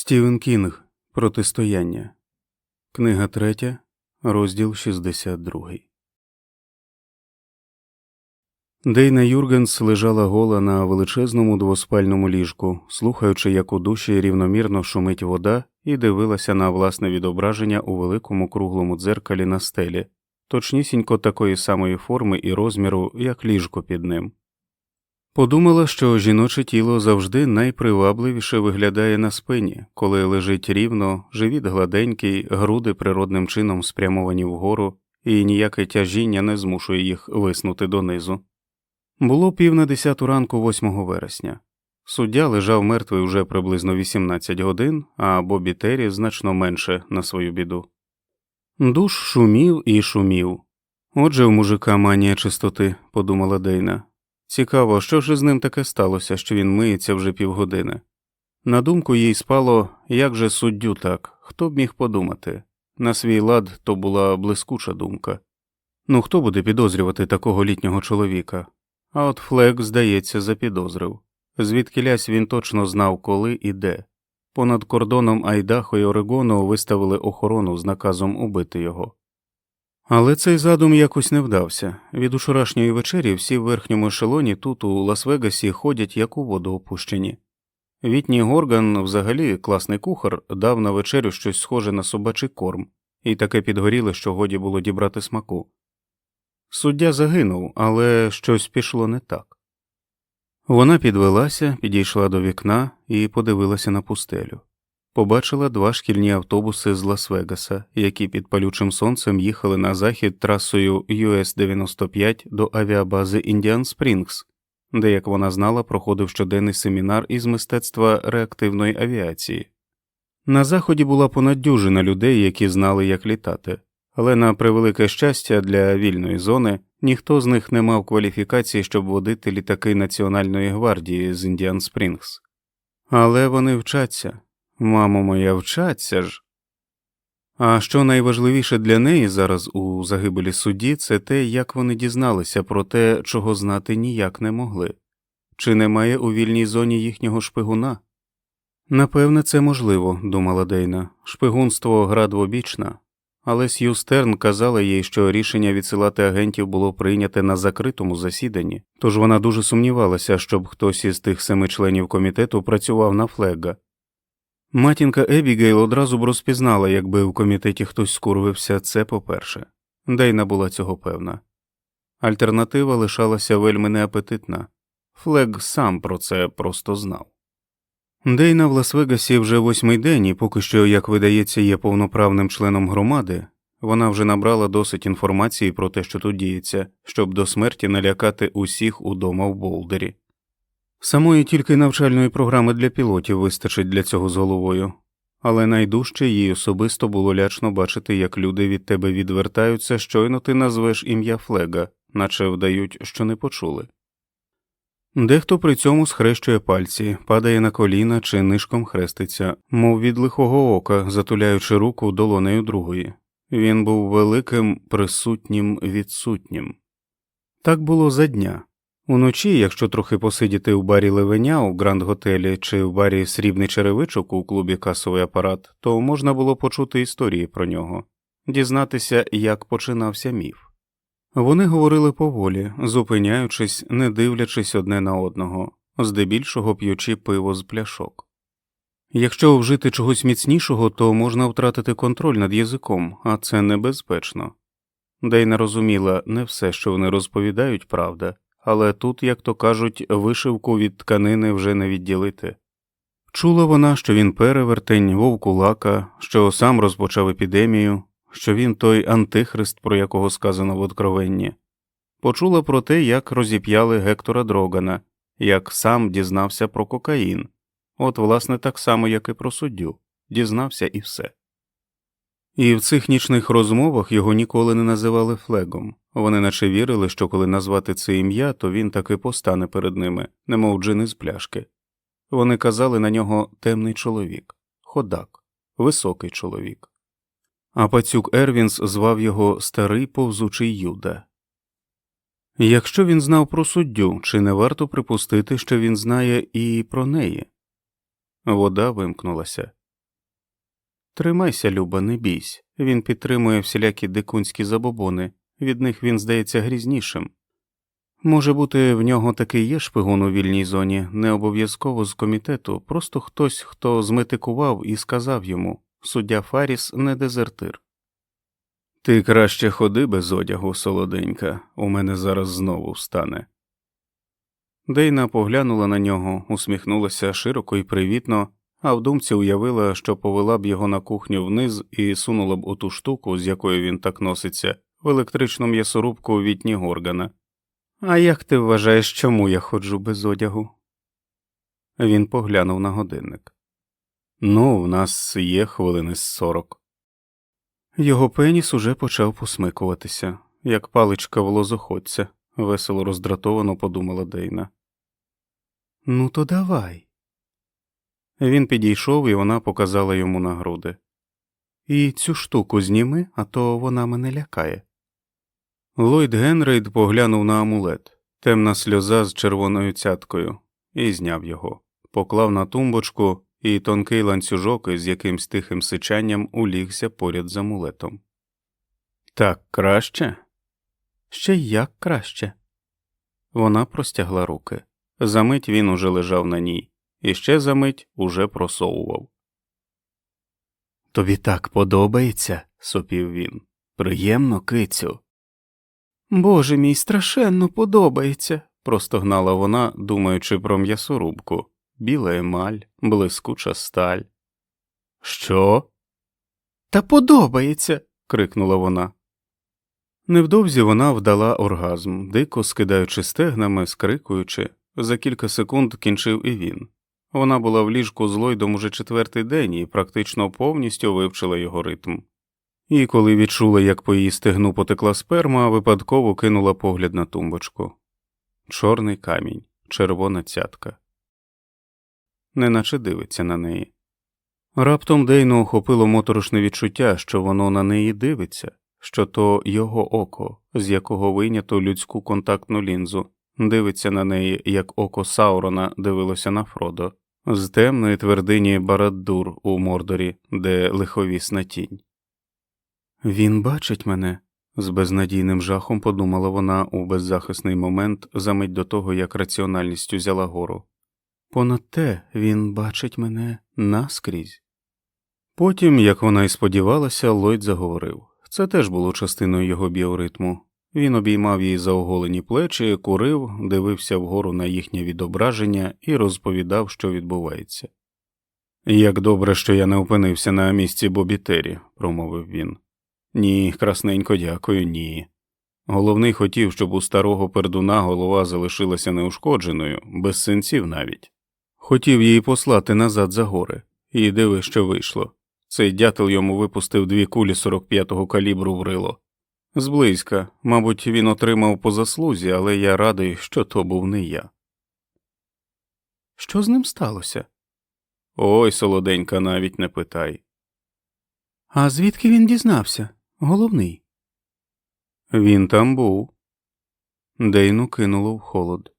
Стівен Кінг Протистояння. Книга 3, розділ 62. Дейна Юргенс лежала гола на величезному двоспальному ліжку, слухаючи, як у душі рівномірно шумить вода, і дивилася на власне відображення у великому круглому дзеркалі на стелі, точнісінько такої самої форми і розміру, як ліжко під ним. Подумала, що жіноче тіло завжди найпривабливіше виглядає на спині, коли лежить рівно, живіт гладенький, груди природним чином спрямовані вгору, і ніяке тяжіння не змушує їх виснути донизу. Було пів на десяту ранку 8 вересня. Суддя лежав мертвий уже приблизно 18 годин, а Бобі Террі значно менше на свою біду. Душ шумів і шумів. Отже, у мужика манія чистоти, подумала Дейна. Цікаво, що ж із ним таке сталося, що він миється вже півгодини. На думку їй спало, як же суддю так, хто б міг подумати. На свій лад то була блискуча думка. Ну хто буде підозрювати такого літнього чоловіка? А от Флек, здається, запідозрив. Звідкилясь він точно знав, коли і де. Понад кордоном Айдахо і Орегону виставили охорону з наказом убити його. Але цей задум якось не вдався. Від учорашньої вечері всі в верхньому ешелоні тут, у Лас-Вегасі, ходять як у воду опущені. Вітній Горган, взагалі класний кухар, дав на вечерю щось схоже на собачий корм, і таке підгоріле, що годі було дібрати смаку. Суддя загинув, але щось пішло не так. Вона підвелася, підійшла до вікна і подивилася на пустелю. Побачила два шкільні автобуси з Лас-Вегаса, які під палючим сонцем їхали на захід трасою US-95 до авіабази Індіан Спрінгс, де, як вона знала, проходив щоденний семінар із мистецтва реактивної авіації. На заході була понад дюжина людей, які знали, як літати, але на превелике щастя для вільної зони ніхто з них не мав кваліфікації, щоб водити літаки Національної гвардії з Індіан Спрінгс. Але вони вчаться. Мамо моя, вчаться ж. А що найважливіше для неї зараз у загибелі судді, це те, як вони дізналися про те, чого знати ніяк не могли, чи немає у вільній зоні їхнього шпигуна? Напевне, це можливо, думала Дейна, шпигунство гра двобічна, але Сью Стерн казала їй, що рішення відсилати агентів було прийняте на закритому засіданні, тож вона дуже сумнівалася, щоб хтось із тих семи членів комітету працював на флега. Матінка Ебігейл одразу б розпізнала, якби в комітеті хтось скурвився, це по-перше, Дейна була цього певна. Альтернатива лишалася вельми неапетитна. Флег сам про це просто знав. Дейна в Лас-Вегасі вже восьмий день, і поки що, як видається, є повноправним членом громади, вона вже набрала досить інформації про те, що тут діється, щоб до смерті налякати усіх удома в Болдері. Самої тільки навчальної програми для пілотів вистачить для цього з головою, але найдужче їй особисто було лячно бачити, як люди від тебе відвертаються, щойно ти назвеш ім'я Флега, наче вдають, що не почули. Дехто при цьому схрещує пальці, падає на коліна чи нишком хреститься, мов від лихого ока, затуляючи руку долонею другої. Він був великим, присутнім, відсутнім. Так було за дня. Уночі, якщо трохи посидіти у барі Левеня у Гранд Готелі чи в барі Срібний черевичок у клубі Касовий апарат, то можна було почути історії про нього, дізнатися, як починався міф. Вони говорили поволі, зупиняючись, не дивлячись одне на одного, здебільшого п'ючи пиво з пляшок. Якщо вжити чогось міцнішого, то можна втратити контроль над язиком, а це небезпечно. Дейна розуміла не все, що вони розповідають, правда але тут, як то кажуть, вишивку від тканини вже не відділити. Чула вона, що він перевертень, вовкулака, що сам розпочав епідемію, що він той антихрист, про якого сказано в откровенні, почула про те, як розіп'яли Гектора Дрогана, як сам дізнався про кокаїн, от, власне, так само, як і про суддю, дізнався і все. І в цих нічних розмовах його ніколи не називали флегом, вони наче вірили, що коли назвати це ім'я, то він таки постане перед ними, немов джин із пляшки. Вони казали на нього темний чоловік, ходак, високий чоловік. А пацюк Ервінс звав його Старий повзучий Юда. Якщо він знав про суддю, чи не варто припустити, що він знає і про неї? Вода вимкнулася. Тримайся, Люба, не бійсь. Він підтримує всілякі дикунські забобони, від них він здається грізнішим. Може бути, в нього таки є шпигун у вільній зоні, не обов'язково з комітету, просто хтось, хто зметикував і сказав йому суддя Фаріс не дезертир. Ти краще ходи без одягу, солоденька, у мене зараз знову встане. Дейна поглянула на нього, усміхнулася широко і привітно, а в думці уявила, що повела б його на кухню вниз і сунула б у ту штуку, з якою він так носиться, в електричну м'ясорубку у вітні Горгана. А як ти вважаєш, чому я ходжу без одягу? Він поглянув на годинник. Ну, в нас є хвилини з сорок. Його пеніс уже почав посмикуватися, як паличка волозоходця, весело роздратовано подумала Дейна. Ну, то давай. Він підійшов, і вона показала йому на груди. І цю штуку зніми, а то вона мене лякає. Ллойд Генрейд поглянув на амулет, темна сльоза з червоною цяткою, і зняв його, поклав на тумбочку, і тонкий ланцюжок із якимсь тихим сичанням улігся поряд з амулетом. Так краще? Ще як краще. Вона простягла руки. Замить він уже лежав на ній, і ще замить уже просовував. Тобі так подобається, сопів він. Приємно, кицю. Боже мій страшенно подобається, простогнала вона, думаючи про м'ясорубку. Біла емаль, блискуча сталь. Що? Та подобається. крикнула вона. Невдовзі вона вдала оргазм, дико скидаючи стегнами, скрикуючи. За кілька секунд кінчив і він. Вона була в ліжку з Лойдом уже четвертий день і практично повністю вивчила його ритм. І коли відчула, як по її стегну потекла сперма, випадково кинула погляд на тумбочку. Чорний камінь, червона цятка. Неначе дивиться на неї. Раптом Дейну охопило моторошне відчуття, що воно на неї дивиться, що то його око, з якого вийнято людську контактну лінзу, дивиться на неї, як око Саурона дивилося на Фродо, з темної твердині Бараддур у Мордорі, де лиховісна тінь. Він бачить мене, з безнадійним жахом подумала вона у беззахисний момент за мить до того, як раціональність узяла гору. Понад те він бачить мене наскрізь. Потім, як вона й сподівалася, Ллойд заговорив це теж було частиною його біоритму. Він обіймав її за оголені плечі, курив, дивився вгору на їхнє відображення і розповідав, що відбувається. Як добре, що я не опинився на місці Бобі Террі», – промовив він. Ні, красненько дякую, ні. Головний хотів, щоб у старого пердуна голова залишилася неушкодженою, без синців навіть. Хотів її послати назад за гори, і диви, що вийшло. Цей дятел йому випустив дві кулі 45-го калібру в рило. Зблизька, мабуть, він отримав по заслузі, але я радий, що то був не я. Що з ним сталося? Ой, солоденька, навіть не питай. А звідки він дізнався? Головний. Він там був. Дейну кинуло в холод.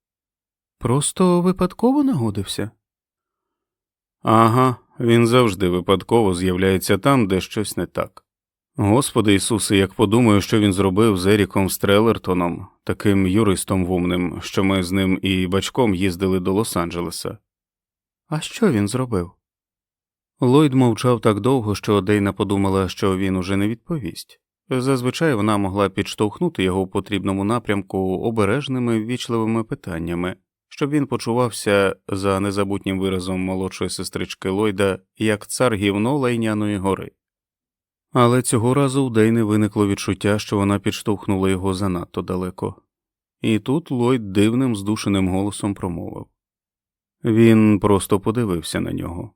Просто випадково нагодився. Ага, він завжди випадково з'являється там, де щось не так. Господи Ісусе, як подумаю, що він зробив з Еріком Стрелертоном, таким юристом вумним, що ми з ним і бачком їздили до Лос-Анджелеса. А що він зробив? Ллойд мовчав так довго, що Дейна подумала, що він уже не відповість. Зазвичай вона могла підштовхнути його в потрібному напрямку обережними ввічливими питаннями, щоб він почувався за незабутнім виразом молодшої сестрички Ллойда як цар гівно лайняної гори. Але цього разу в Дейни виникло відчуття, що вона підштовхнула його занадто далеко, і тут Ллойд дивним здушеним голосом промовив він просто подивився на нього.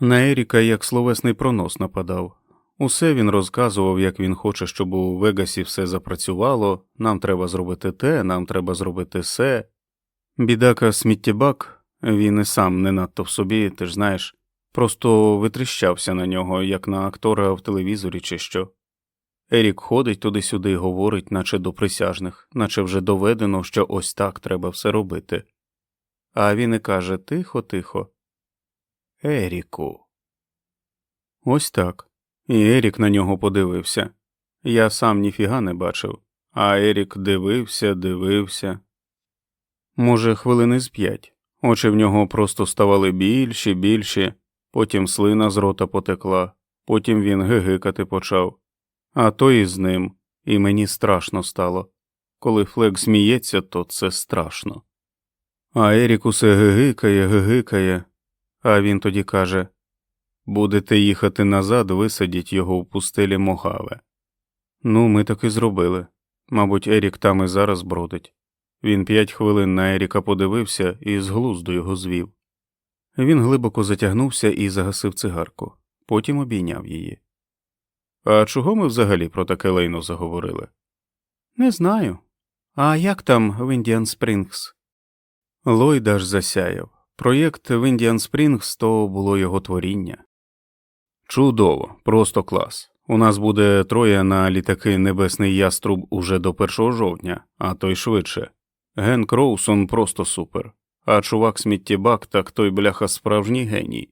На Еріка як словесний пронос нападав. Усе він розказував, як він хоче, щоб у Вегасі все запрацювало, нам треба зробити те, нам треба зробити се. Бідака сміттєбак, він і сам не надто в собі, ти ж знаєш, просто витріщався на нього, як на актора в телевізорі, чи що. Ерік ходить туди-сюди говорить, наче до присяжних, наче вже доведено, що ось так треба все робити. А він і каже тихо, тихо. Еріку. Ось так. І Ерік на нього подивився. Я сам ніфіга не бачив, а Ерік дивився, дивився. Може, хвилини з п'ять. Очі в нього просто ставали більші, більші, потім слина з рота потекла, потім він гигикати почав. А то і з ним, і мені страшно стало. Коли Флек сміється, то це страшно. А Ерік усе гигикає, гигикає, а він тоді каже Будете їхати назад, висадіть його в пустелі Могаве. Ну, ми так і зробили. Мабуть, Ерік там і зараз бродить. Він п'ять хвилин на Еріка подивився і з глузду його звів. Він глибоко затягнувся і загасив цигарку, потім обійняв її. А чого ми взагалі про таке лейно заговорили? Не знаю. А як там в Індіан Спрінгс? Ллойд аж засяяв. Проєкт в Індіан Спрінгс то було його творіння. Чудово, просто клас. У нас буде троє на літаки Небесний Яструб уже до 1 жовтня, а то й швидше. Ген Кроусон просто супер. А чувак сміттєбак, так той бляха справжній геній.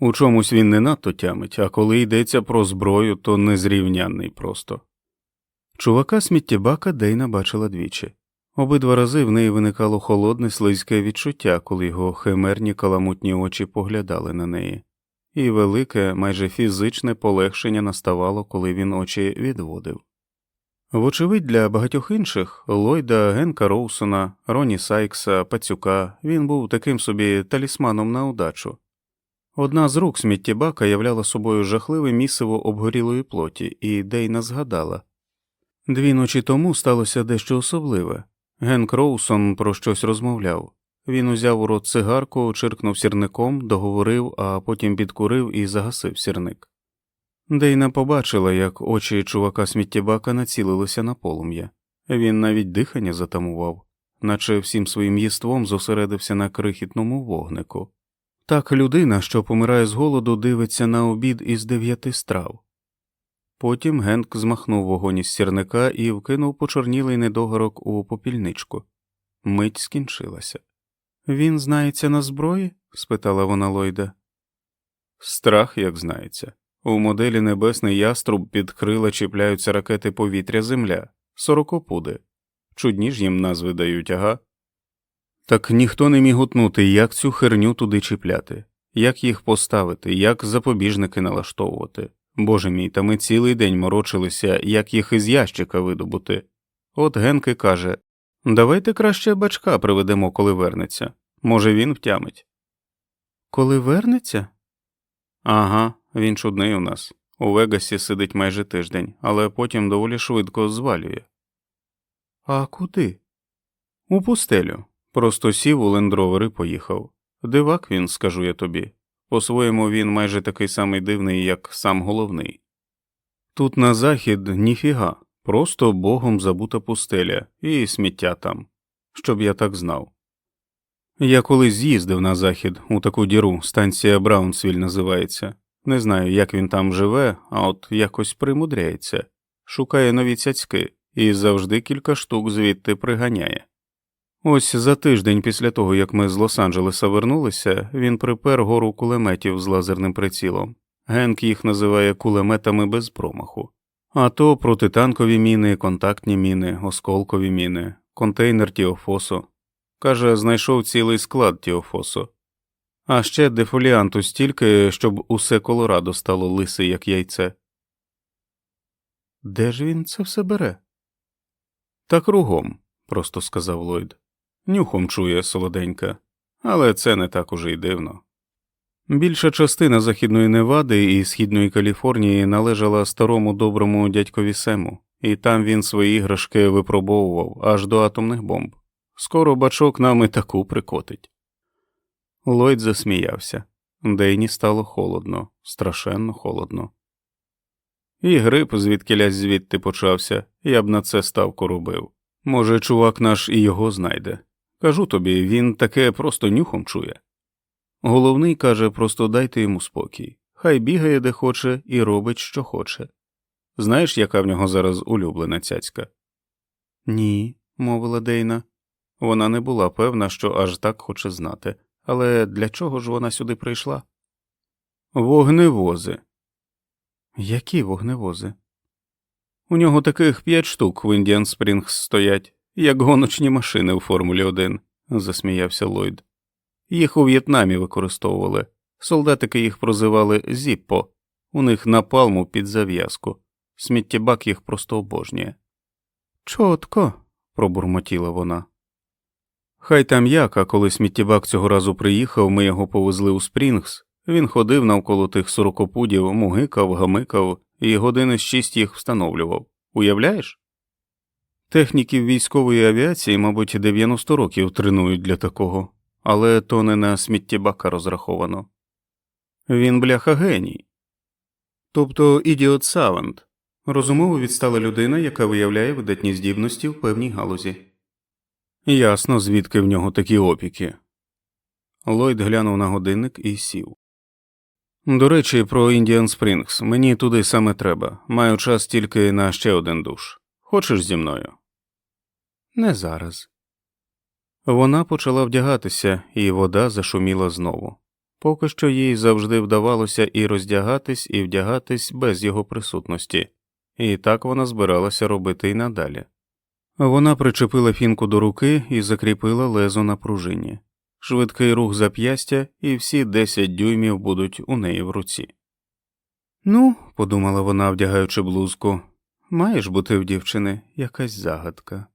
У чомусь він не надто тямить, а коли йдеться про зброю, то незрівнянний просто. Чувака сміттєбака Дейна бачила двічі. Обидва рази в неї виникало холодне слизьке відчуття, коли його химерні каламутні очі поглядали на неї, і велике, майже фізичне полегшення наставало, коли він очі відводив. Вочевидь, для багатьох інших Ллойда, Генка Роусона, Роні Сайкса, Пацюка він був таким собі талісманом на удачу. Одна з рук сміттєбака являла собою жахливе місиво обгорілої плоті, і Дейна згадала. Дві ночі тому сталося дещо особливе. Ген Кроусон про щось розмовляв. Він узяв у рот цигарку, чиркнув сірником, договорив, а потім підкурив і загасив сірник. Дейна побачила, як очі чувака сміттєбака націлилися на полум'я. Він навіть дихання затамував, наче всім своїм єством зосередився на крихітному вогнику. Так людина, що помирає з голоду, дивиться на обід із дев'яти страв. Потім Генк змахнув вогонь із сірника і вкинув почорнілий недогорок у попільничку. Мить скінчилася. Він знається на зброї? спитала вона Лойда. Страх, як знається. У моделі Небесний яструб під крила чіпляються ракети повітря Земля, сорокопуди. Чудні ж їм назви дають, ага. Так ніхто не міг утнути, як цю херню туди чіпляти, як їх поставити, як запобіжники налаштовувати. Боже мій, та ми цілий день морочилися, як їх із ящика видобути. От Генки каже Давайте краще бачка приведемо, коли вернеться. Може, він втямить. Коли вернеться? Ага, він чудний у нас. У Вегасі сидить майже тиждень, але потім доволі швидко звалює. А куди? У пустелю. Просто сів у лендровер і поїхав. Дивак він, скажу я тобі. По-своєму він майже такий самий дивний, як сам головний. Тут на захід ніфіга, просто богом забута пустеля і сміття там, щоб я так знав. Я колись з'їздив на захід у таку діру, станція Браунсвіль називається. Не знаю, як він там живе, а от якось примудряється, шукає нові цяцьки і завжди кілька штук звідти приганяє. Ось за тиждень після того, як ми з Лос-Анджелеса вернулися, він припер гору кулеметів з лазерним прицілом. Генк їх називає кулеметами без промаху. А то протитанкові міни, контактні міни, осколкові міни, контейнер Тіофосу. Каже, знайшов цілий склад Тіофосу. А ще дефоліанту стільки, щоб усе Колорадо стало лисе, як яйце. Де ж він це все бере? Та кругом, просто сказав Ллойд. Нюхом чує солоденька, але це не так уже й дивно. Більша частина західної Невади і східної Каліфорнії належала старому доброму дядькові Сему, і там він свої іграшки випробовував аж до атомних бомб. Скоро бачок нам і таку прикотить. Ллойд засміявся. Дейні стало холодно, страшенно холодно. І грип звідкилясь звідти почався, я б на це ставку робив. Може, чувак наш і його знайде. Кажу тобі, він таке просто нюхом чує. Головний каже, просто дайте йому спокій. Хай бігає де хоче і робить, що хоче. Знаєш, яка в нього зараз улюблена цяцька? Ні, мовила Дейна. Вона не була певна, що аж так хоче знати, але для чого ж вона сюди прийшла? Вогневози. Які вогневози? У нього таких п'ять штук в Індіан Спрінгс стоять, як гоночні машини у Формулі 1, засміявся Ллойд. Їх у В'єтнамі використовували. Солдатики їх прозивали Зіппо, у них напалму під зав'язку. Сміттєбак їх просто обожнює. Чотко, пробурмотіла вона. Хай там як, а коли сміттєбак цього разу приїхав, ми його повезли у Спрінгс. Він ходив навколо тих сорокопудів, мугикав, гамикав і години з шість їх встановлював. Уявляєш? Техніків військової авіації, мабуть, 90 років тренують для такого, але то не на сміттєбака розраховано. Він бляха геній. Тобто ідіот савант, розумово відстала людина, яка виявляє видатні здібності в певній галузі. Ясно, звідки в нього такі опіки. Ллойд глянув на годинник і сів. До речі, про Індіан Спрінгс. Мені туди саме треба. Маю час тільки на ще один душ. Хочеш зі мною? Не зараз. Вона почала вдягатися, і вода зашуміла знову. Поки що їй завжди вдавалося і роздягатись, і вдягатись без його присутності, і так вона збиралася робити й надалі. Вона причепила фінку до руки і закріпила лезо на пружині. Швидкий рух зап'ястя, і всі десять дюймів будуть у неї в руці. Ну, подумала вона, вдягаючи блузку, маєш бути в дівчини якась загадка.